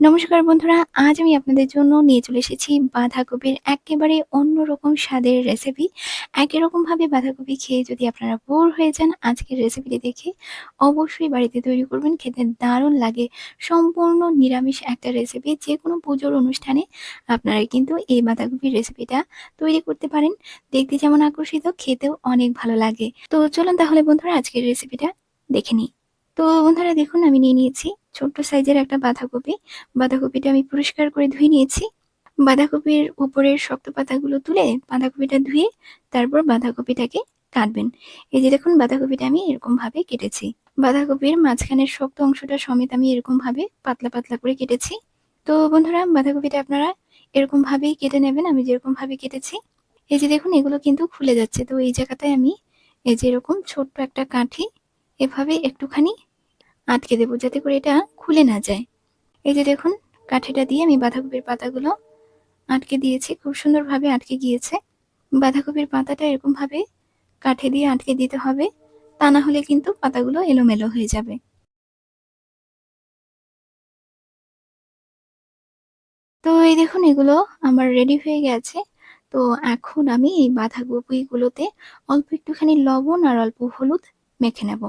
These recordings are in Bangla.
নমস্কার বন্ধুরা, আজ আমি আপনাদের জন্য নিয়ে চলে এসেছি বাঁধাকপির একেবারে অন্যরকম স্বাদের রেসিপি একই রকমভাবে বাঁধাকপি খেয়ে যদি আপনারা বোর হয়ে যান, আজকের রেসিপিটি দেখে অবশ্যই বাড়িতে তৈরি করবেন। খেতে দারুণ লাগে। সম্পূর্ণ নিরামিষ একটা রেসিপি যে কোনো পুজোর অনুষ্ঠানে আপনারা কিন্তু এই বাঁধাকপির রেসিপিটা তৈরি করতে পারেন। দেখতে যেমন আকর্ষিত, খেতেও অনেক ভালো লাগে। তো চলুন তাহলে বন্ধুরা, আজকের রেসিপিটা দেখে নিই। তো বন্ধুরা, দেখুন, আমি নিয়ে নিয়েছি ছোট্ট সাইজের একটা বাঁধাকপি। বাঁধাকপিটা আমি পরিষ্কার করে ধুয়ে নিয়েছি। বাঁধাকপির উপরের শক্ত পাতাগুলো তুলে বাঁধাকপিটা ধুয়ে তারপর বাঁধাকপিটাকে কাটবেন। এই যে দেখুন, বাঁধাকপিটা আমি এরকম ভাবে কেটেছি। বাঁধাকপির মাঝখানের শক্ত অংশটা সমেত আমি এরকম ভাবে পাতলা পাতলা করে কেটেছি। তো বন্ধুরা, বাঁধাকপিটা আপনারা এরকম ভাবেই কেটে নেবেন, আমি যেরকম ভাবে কেটেছি। এই যে দেখুন, এগুলো কিন্তু খুলে যাচ্ছে। তো এই জায়গাটায় আমি এই যে এরকম ছোট্ট একটা কাঠি, এভাবে একটুখানি আটকে দেবো যাতে করে এটা খুলে না যায়। এই যে দেখুন, কাঠিটা দিয়ে আমি বাঁধাকপির পাতাগুলো আটকে দিয়েছি। খুব সুন্দরভাবে আটকে গিয়েছে। বাঁধাকপির পাতাটা এরকমভাবে কাঠে দিয়ে আটকে দিতে হবে। তা না হলে কিন্তু পাতাগুলো এলোমেলো হয়ে যাবে। তো এই দেখুন, এগুলো আমার রেডি হয়ে গেছে। তো এখন আমি এই বাঁধাকপিগুলোতে অল্প একটুখানি লবণ আর অল্প হলুদ মেখে নেব।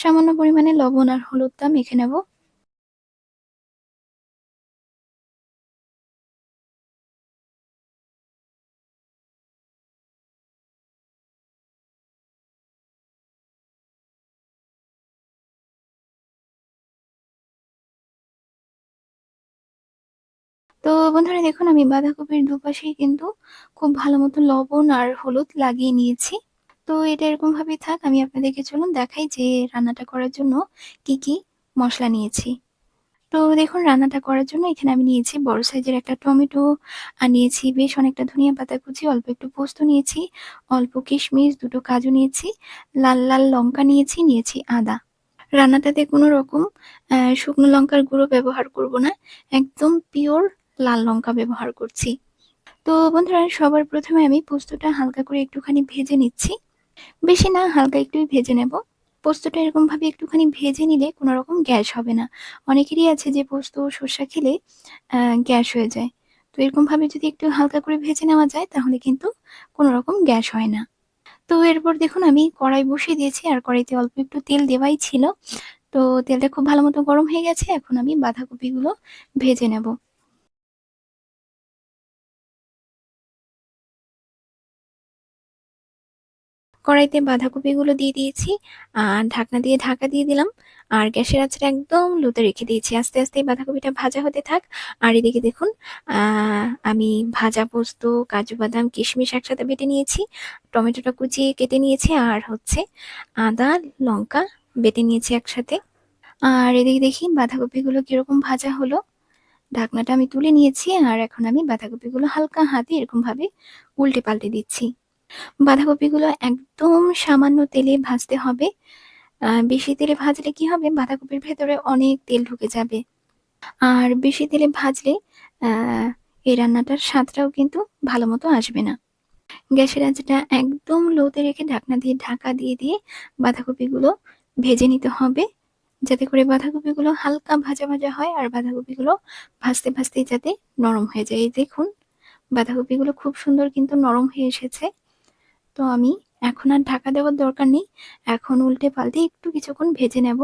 সামান্য পরিমাণে লবণ আর হলুদটা মেখে নেব। তো বন্ধুরা দেখুন, আমি বাঁধাকপির দুপাশেই কিন্তু খুব ভালো মতো লবণ আর হলুদ লাগিয়ে নিয়েছি। তো এটা এরকম ভাবেই থাক, আমি আপনাদেরকে চলুন দেখাই যে রান্নাটা করার জন্য কি কি মশলা নিয়েছি। তো দেখুন, রান্নাটা করার জন্য এখানে আমি নিয়েছি বড় সাইজের একটা টমেটো নিয়েছি বেশ অনেকটা ধনিয়া পাতা কুচি, অল্প একটু পোস্ত নিয়েছি, অল্প কিশমিশ, দুটো কাজু নিয়েছি, লাল লাল লঙ্কা নিয়েছি নিয়েছি আদা। রান্নাটাতে কোনো রকম শুকনো লঙ্কার গুঁড়ো ব্যবহার করব না, একদম পিওর লাল লঙ্কা ব্যবহার করছি। তো বন্ধুরা, সবার প্রথমে আমি পোস্তটা হালকা করে একটুখানি ভেজে নিচ্ছি। বেশি না, হালকা একটুই ভেজে নেব। পোস্তটা এরকমভাবে একটুখানি ভেজে নিলে কোনো রকম গ্যাস হবে না। অনেকেরই আছে যে পোস্ত সর্ষা খেলে গ্যাস হয়ে যায়। তো এরকমভাবে যদি একটু হালকা করে ভেজে নেওয়া যায়, তাহলে কিন্তু কোনো রকম গ্যাস হয় না। তো এরপর দেখুন আমি কড়াই বসিয়ে দিয়েছি, আর কড়াইতে অল্প একটু তেল দেওয়াই ছিল। তো তেলটা খুব ভালো মতো গরম হয়ে গেছে, এখন আমি বাঁধাকপিগুলো ভেজে নেব। কড়াইতে বাঁধাকপিগুলো দিয়ে দিয়েছি আর ঢাকনা দিয়ে ঢাকা দিয়ে দিলাম। আর গ্যাসের আঁচটা একদম লোতে রেখে দিয়েছি। আস্তে আস্তে বাঁধাকপিটা ভাজা হতে থাক। আর এদিকে দেখুন আমি ভাজা পোস্ত, কাজু বাদাম, কিশমিশ একসাথে বেটে নিয়েছি, টমেটোটা কুচিয়ে কেটে নিয়েছি, আর হচ্ছে আদা, লঙ্কা বেটে নিয়েছি একসাথে। আর এদিকে দেখি বাঁধাকপিগুলো কীরকম ভাজা হলো। ঢাকনাটা আমি তুলে নিয়েছি, আর এখন আমি বাঁধাকপিগুলো হালকা হাতে এরকমভাবে উল্টে পাল্টে দিচ্ছি। বাঁধাকপিগুলো একদম সামান্য তেলে ভাজতে হবে। বেশি তেলে ভাজলে কি হবে? বাঁধাকপির ভেতরে অনেক তেল ঢুকে যাবে। আর বেশি তেলে ভাজলে এই রান্নাটার স্বাদটাও কিন্তু ভালো মতো আসবে না। গ্যাসের আঁচটা একদম লোতে রেখে ঢাকনা দিয়ে ঢাকা দিয়ে দিয়ে বাঁধাকপিগুলো ভেজে নিতে হবে। যাতে করে বাঁধাকপিগুলো হালকা ভাজা ভাজা হয় আর বাঁধাকপিগুলো ভাজতে ভাজতে যাতে নরম হয়ে যায়। দেখুন, বাঁধাকপিগুলো খুব সুন্দর কিন্তু নরম হয়ে এসেছে। তো আমি এখন আর ঢাকা দেওয়ার দরকার নেই। এখন উল্টে পাল্টে একটু কিছুক্ষণ ভেজে নেব।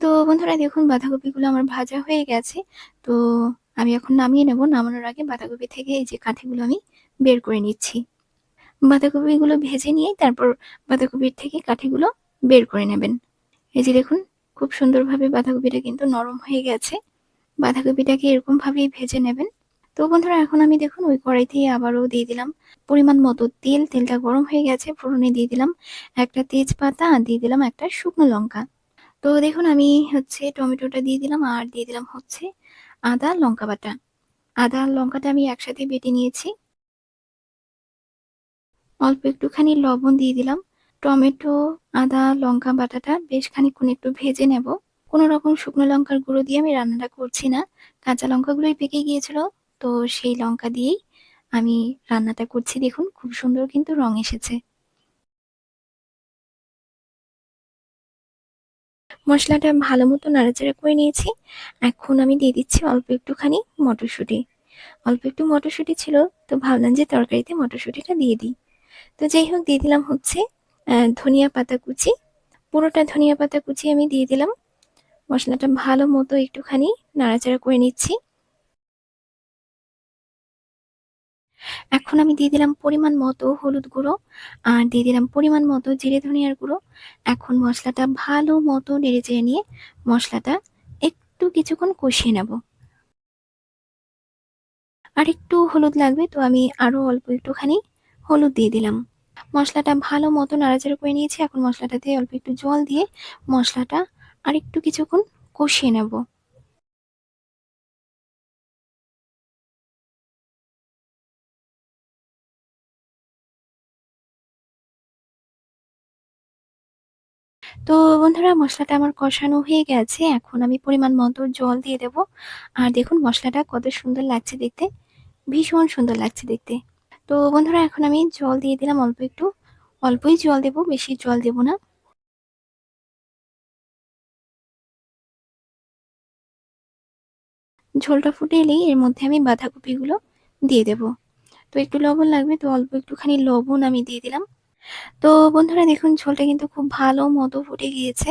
তো বন্ধুরা দেখুন, বাঁধাকপিগুলো আমার ভাজা হয়ে গেছে। তো আমি এখন নামিয়ে নেব। নামানোর আগে বাঁধাকপি থেকে এই যে কাঠিগুলো আমি বের করে নিচ্ছি। বাঁধাকপিগুলো ভেজে নিয়ে তারপর বাঁধাকপির থেকে কাঠিগুলো বের করে নেবেন। এই যে দেখুন, খুব সুন্দরভাবে বাঁধাকপিটা কিন্তু নরম হয়ে গেছে। বাঁধাকপিটাকে এরকমভাবেই ভেজে নেবেন। তো বন্ধুরা, এখন আমি দেখুন ওই কড়াইতে আবারও দিয়ে দিলাম পরিমাণ মতো তেল। তেলটা গরম হয়ে গেছে, ফোড়নে দিয়ে দিলাম একটা তেজপাতা, দিয়ে দিলাম একটা শুকনো লঙ্কা। তো দেখুন আমি হচ্ছে টমেটোটা দিয়ে দিলাম আর দিয়ে দিলাম হচ্ছে আদা লঙ্কা বাটা। আদা লঙ্কাটা আমি একসাথে বেটে নিয়েছি। অল্প একটুখানি লবণ দিয়ে দিলাম। টমেটো, আদা, লঙ্কা বাটাটা বেশ খানিক্ষণ একটু ভেজে নেব। কোনো রকম শুকনো লঙ্কার গুঁড়ো দিয়ে আমি রান্নাটা করছি না। কাঁচা লঙ্কাগুলোই পেকে গিয়েছিল। তো সেই লঙ্কা দিয়েই আমি রান্নাটা করছি। দেখুন, খুব সুন্দর কিন্তু রং এসেছে। মশলাটা ভালো মতো নাড়াচাড়া করে নিয়েছি। এখন আমি দিয়ে দিচ্ছি অল্প একটুখানি মটরশুঁটি। অল্প একটু মটরশুঁটি ছিল, তো ভাবলাম যে তরকারিতে মটরশুঁটিটা দিয়ে দিই। তো যাই হোক, দিয়ে দিলাম হচ্ছে ধনিয়া পাতা কুচি। পুরোটা ধনিয়া পাতা কুচি আমি দিয়ে দিলাম। মশলাটা ভালো মতো একটুখানি নাড়াচাড়া করে নিচ্ছি। এখন আমি দিয়ে দিলাম পরিমাণ মতো হলুদ গুঁড়ো, আর দিয়ে দিলাম পরিমাণ মতো জিরে ধনিয়ার গুঁড়ো। এখন মশলাটা ভালো মতো নেড়ে চেড়ে নিয়ে মশলাটা একটু কিছুক্ষণ কষিয়ে নেব। আর একটু হলুদ লাগবে, তো আমি আরও অল্প একটুখানি হলুদ দিয়ে দিলাম। মশলাটা ভালো মতো নাড়াচাড়া করে নিয়েছি, এখন মশলাটাতে অল্প একটু জল দিয়ে মশলাটা আর একটু কিছুক্ষণ কষিয়ে নেব। তো বন্ধুরা, মশলাটা আমার কষানো হয়ে গেছে। এখন আমি পরিমাণ মতো জল দিয়ে দেব। আর দেখুন, মশলাটা কত সুন্দর লাগছে দেখতে। ভীষণ সুন্দর লাগছে দেখতে। তো বন্ধুরা, এখন আমি জল দিয়ে দিলাম অল্প একটু। অল্পই জল দেব, বেশি জল দেব না। ঝোলটা ফুটে এলেই এর মধ্যে আমি বাঁধাকপিগুলো দিয়ে দেব। তো একটু লবণ লাগবে, তো অল্প একটুখানি লবণ আমি দিয়ে দিলাম। তো বন্ধুরা দেখুন, ঝোলটা কিন্তু খুব ভালো মতো ফুটে গিয়েছে।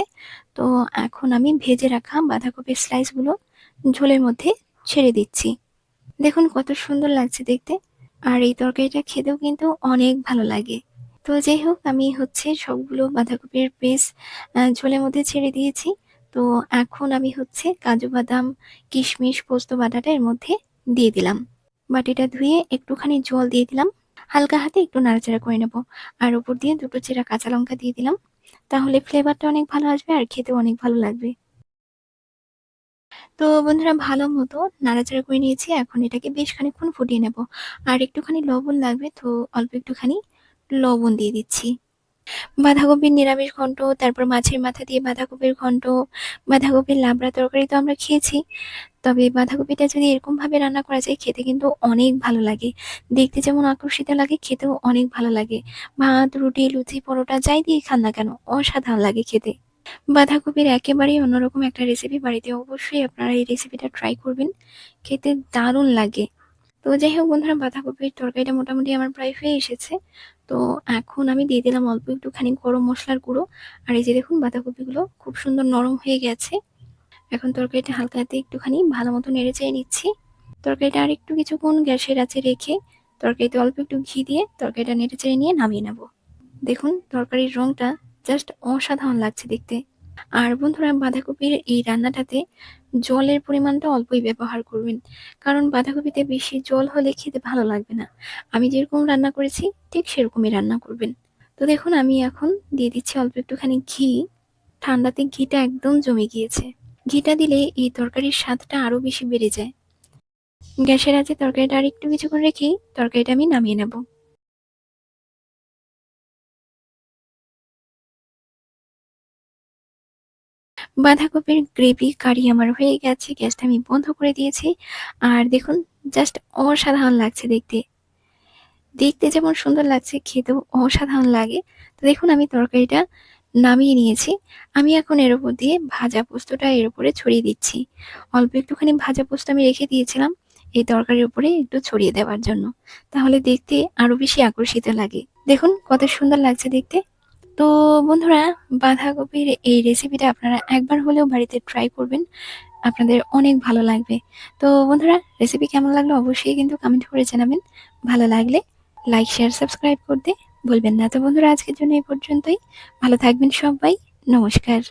তো এখন আমি ভেজে রাখা বাঁধাকপির স্লাইসগুলো ঝোলের মধ্যে ছেড়ে দিচ্ছি। দেখুন কত সুন্দর লাগছে দেখতে। আর এই তরকারিটা খেতেও কিন্তু অনেক ভালো লাগে। তো যাই হোক, আমি হচ্ছে সবগুলো বাঁধাকপির পিস ঝোলের মধ্যে ছেড়ে দিয়েছি। তো এখন আমি হচ্ছে কাজু বাদাম, কিশমিশ, পোস্ত বাটাটা এর মধ্যে দিয়ে দিলাম। বাটিটা ধুয়ে একটুখানি জল দিয়ে দিলাম। হালকা হাতে একটু নাড়াচাড়া করে নেব। আর উপর দিয়ে দুটো চেরা কাঁচা লঙ্কা দিয়ে দিলাম। তাহলে ফ্লেভারটা অনেক ভালো আসবে আর খেতেও অনেক ভালো লাগবে। তো বন্ধুরা, ভালো মতো নাড়াচাড়া করে নিয়েছি। এখন এটাকে বেশ খানিক্ষণ ফুটিয়ে নেব। আর একটুখানি লবণ লাগবে, তো অল্প একটুখানি লবণ দিয়ে দিচ্ছি। বাঁধাকপির নিরামিষ ঘন্ট, তারপর মাছের মাথা দিয়ে বাঁধাকপির ঘন্ট, বাঁধাকপির লাবড়া তরকারি তো আমরা খেয়েছি। তবে বাঁধাকপিটা যদি এরকমভাবে রান্না করা যায়, খেতে কিন্তু অনেক ভালো লাগে। দেখতে যেমন আকর্ষিত লাগে, খেতেও অনেক ভালো লাগে। ভাত, রুটি, লুচি, পরোটা যাই দিয়ে খান না কেন, অসাধারণ লাগে খেতে। বাঁধাকপির একেবারেই অন্যরকম একটা রেসিপি বাড়িতে অবশ্যই আপনারা এই রেসিপিটা ট্রাই করবেন। খেতে দারুণ লাগে। তো যাই হোক বন্ধুরা, বাঁধাকপির তরকারিটা মোটামুটি আমার প্রায় হয়ে এসেছে। তো এখন আমি দিয়ে দিলাম অল্প একটুখানি গরম মশলার গুঁড়ো। আর এই যে দেখুন, বাঁধাকপিগুলো খুব সুন্দর নরম হয়ে গেছে। এখন তরকারিটা হালকা হাতে একটুখানি ভালো মতো নেড়ে চেয়ে নিচ্ছি। তরকারিটা আর একটু কিছুক্ষণ গ্যাসের আছে রেখে তরকারিতে অল্প একটু ঘি দিয়ে তরকারিটা নেড়ে চেড়ে নিয়ে নামিয়ে নেব। দেখুন, তরকারির রংটা জাস্ট অসাধারণ লাগছে দেখতে। আর বন্ধুরা, বাঁধাকপির এই রান্নাটাতে জলের পরিমাণটা অল্পই ব্যবহার করবেন। কারণ বাঁধাকপিতে বেশি জল হলে খেতে ভালো লাগবে না। আমি যেরকম রান্না করেছি, ঠিক সেরকমই রান্না করবেন। তো দেখুন, আমি এখন দিয়ে দিচ্ছি অল্প একটুখানি ঘি। ঠান্ডাতে ঘিটা একদম জমে গিয়েছে। ঘিটা দিলে এই তরকারির স্বাদটা আরও বেশি বেড়ে যায়। গ্যাসের আছে তরকারিটা আর একটু কিছুক্ষণ রেখেই তরকারিটা আমি নামিয়ে নেব। বাঁধাকপির গ্রেভি কারি আমার হয়ে গেছে, গ্যাসটা আমি বন্ধ করে দিয়েছি। আর দেখুন, জাস্ট অসাধারণ লাগছে দেখতে। দেখতে যেমন সুন্দর লাগছে, খেতেও অসাধারণ লাগে। তো দেখুন, আমি তরকারিটা নামিয়ে নিয়েছি। আমি এখন এর উপর দিয়ে ভাজা পোস্তটা এর উপরে ছড়িয়ে দিচ্ছি। অল্প একটুখানি ভাজা পোস্ত আমি রেখে দিয়েছিলাম এই তরকারির উপরে একটু ছড়িয়ে দেওয়ার জন্য। তাহলে দেখতে আরও বেশি আকর্ষিত লাগে। দেখুন কত সুন্দর লাগছে দেখতে। তো বন্ধুরা, বাঁধাকপির এই রেসিপিটা আপনারা একবার হলেও বাড়িতে ট্রাই করবেন। আপনাদের অনেক ভালো লাগবে। তো বন্ধুরা রেসিপি কেমন লাগল অবশ্যই কিন্তু কমেন্ট করে জানাবেন। ভালো লাগলে লাইক শেয়ার সাবস্ক্রাইব করতে ভুলবেন না। তো বন্ধুরা আজকের জন্য এই পর্যন্তই। ভালো থাকবেন সবাই। নমস্কার।